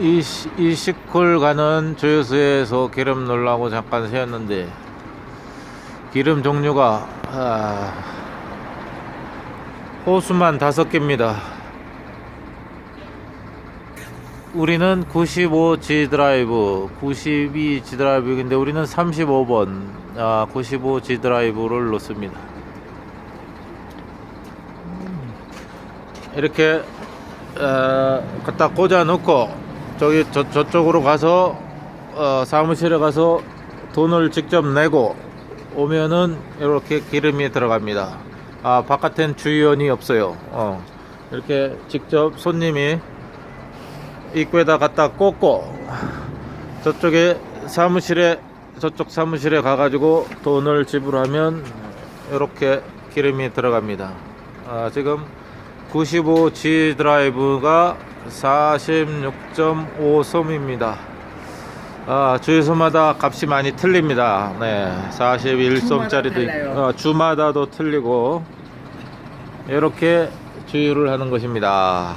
이시, 이시콜 가는 주유소에서 기름 넣으려고 잠깐 세웠는데 기름 종류가 아, 호수만 다섯 개입니다. 우리는 95G 드라이브, 92G 드라이브인데 우리는 35번 아, 95G 드라이브를 넣습니다. 이렇게 어, 갖다 꽂아 놓고 저기 저, 저쪽으로 가서 어, 사무실에 가서 돈을 직접 내고 오면은 이렇게 기름이 들어갑니다. 아 바깥엔 주유원이 없어요. 어, 이렇게 직접 손님이 입구에다 갖다 꽂고 저쪽에 사무실에 저쪽 사무실에 가가지고 돈을 지불하면 이렇게 기름이 들어갑니다. 아, 지금 95G 드라이브가 46.5솜입니다. 아, 주유소마다 값이 많이 틀립니다. 네, 41솜짜리도 달라요. 어, 주마다도 틀리고 이렇게 주유를 하는 것입니다.